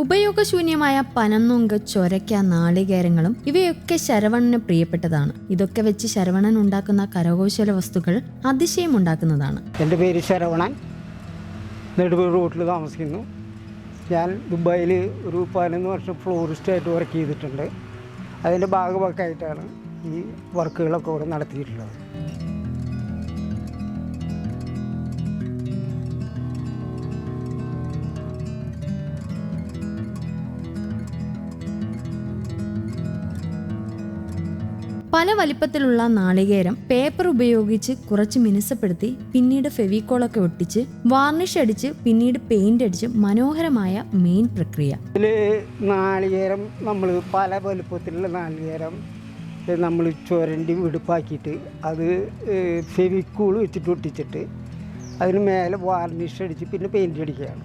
ഉപയോഗശൂന്യമായ പനന്നൊങ്ക് ചൊരയ്ക്ക നാളികേരങ്ങളും ഇവയൊക്കെ ശരവണന് പ്രിയപ്പെട്ടതാണ്. ഇതൊക്കെ വെച്ച് ശരവണൻ ഉണ്ടാക്കുന്ന കരകൗശല വസ്തുക്കൾ അതിശയം ഉണ്ടാക്കുന്നതാണ്. എന്റെ പേര് ശരവണൻ. നെടുമ്പൂർ റോട്ടിൽ താമസിക്കുന്നു. ഞാൻ ദുബായിൽ ഒരു പതിനൊന്ന് വർഷം ഫ്ലോറിസ്റ്റ് ആയിട്ട് വർക്ക് ചെയ്തിട്ടുണ്ട്. അതിന്റെ ഭാഗമൊക്കെ ആയിട്ടാണ് ഈ വർക്കുകളൊക്കെ ഇവിടെ നടത്തിയിട്ടുള്ളത്. പല വലിപ്പത്തിലുള്ള നാളികേരം പേപ്പർ ഉപയോഗിച്ച് കുറച്ച് മിനുസപ്പെടുത്തി പിന്നീട് ഫെവിക്കോളൊക്കെ ഒട്ടിച്ച് വാർണിഷ് അടിച്ച് പിന്നീട് പെയിന്റ് അടിച്ച് മനോഹരമായ മെയിൻ പ്രക്രിയ. ഇതിൽ നാളികേരം നമ്മൾ പല വലുപ്പത്തിലുള്ള നാളികേരം നമ്മൾ ചുരണ്ടി വെടുപ്പാക്കിയിട്ട് അത് ഫെവിക്കൂൾ വെച്ചിട്ട് ഒട്ടിച്ചിട്ട് അതിന് മേലെ വാർണിഷ് അടിച്ച് പിന്നെ പെയിന്റ് അടിക്കുകയാണ്.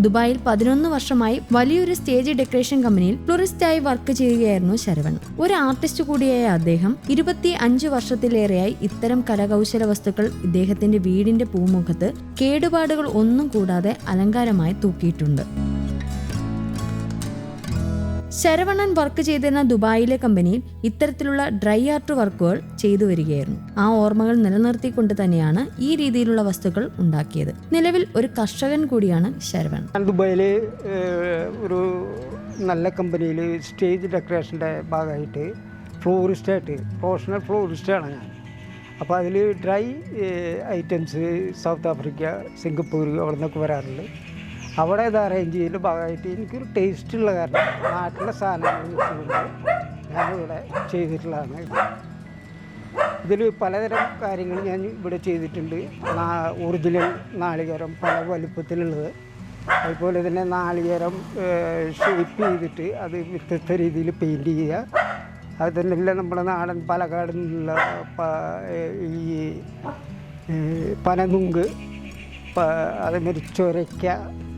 ദുബായിൽ പതിനൊന്ന് വർഷമായി വലിയൊരു സ്റ്റേജ് ഡെക്കറേഷൻ കമ്പനിയിൽ ഫ്ലോറിസ്റ്റായി വർക്ക് ചെയ്യുകയായിരുന്നു ശരവൺ. ഒരു ആർട്ടിസ്റ്റ് കൂടിയായ അദ്ദേഹം ഇരുപത്തി അഞ്ച് വർഷത്തിലേറെയായി ഇത്തരം കരകൗശല വസ്തുക്കൾ ഇദ്ദേഹത്തിന്റെ വീടിന്റെ പൂമുഖത്ത് കേടുപാടുകൾ ഒന്നും കൂടാതെ അലങ്കാരമായി തൂക്കിയിട്ടുണ്ട്. ശരവണൻ വർക്ക് ചെയ്തിരുന്ന ദുബായിലെ കമ്പനിയിൽ ഇത്തരത്തിലുള്ള ഡ്രൈ ആർട്ട് വർക്കുകൾ ചെയ്തു വരികയായിരുന്നു. ആ ഓർമ്മകൾ നിലനിർത്തിക്കൊണ്ട് തന്നെയാണ് ഈ രീതിയിലുള്ള വസ്തുക്കൾ ഉണ്ടാക്കിയത്. നിലവിൽ ഒരു കർഷകൻ കൂടിയാണ് ശരവൺ. ദുബായിലെ ഒരു നല്ല കമ്പനിയിൽ സ്റ്റേജ് ഡെക്കറേഷന്റെ ഭാഗമായിട്ട് ഫ്ലോറിസ്റ്റായിട്ട് പ്രൊഫഷണൽ ഫ്ലോറിസ്റ്റാണ് ഞാൻ. അപ്പോൾ അതിൽ dry items South Africa Singapore അവിടെ നിന്നൊക്കെ വരാറുണ്ട്. അവിടെ ഇത് അറേഞ്ച് ചെയ്യുന്ന ഭാഗമായിട്ട് എനിക്കൊരു ടേസ്റ്റ് ഉള്ള കാരണം നാട്ടിലെ സാധനങ്ങൾ വെച്ചുകൊണ്ട് ഞാനിവിടെ ചെയ്തിട്ടുള്ളതാണ് ഇത്. ഇതിൽ പലതരം കാര്യങ്ങൾ ഞാൻ ഇവിടെ ചെയ്തിട്ടുണ്ട്. ഒറിജിനൽ നാളികേരം പല വലുപ്പത്തിലുള്ളത്. അതുപോലെ തന്നെ നാളികേരം ഷേപ്പ് ചെയ്തിട്ട് അത് വ്യത്യസ്ത രീതിയിൽ പെയിന്റ് ചെയ്യുക. അത് തന്നെയല്ല നമ്മുടെ നാടൻ പാലക്കാട് നിന്നുള്ള ഈ പനനുങ്ക് അതേമാതിരി ചൊരയ്ക്ക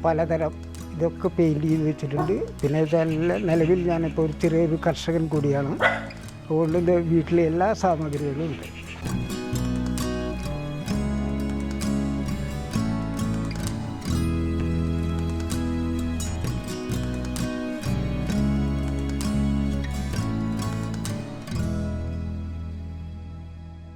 പലതരം ഇതൊക്കെ പെയിന്റ് ചെയ്ത് വെച്ചിട്ടുണ്ട്. പിന്നെ ഇതെല്ലാം നിലവിൽ ഞാനിപ്പോൾ ഒരു ചെറിയൊരു കർഷകൻ കൂടിയാണ്. അതുകൊണ്ട് വീട്ടിലെ എല്ലാ സാമഗ്രികളും ഉണ്ട്.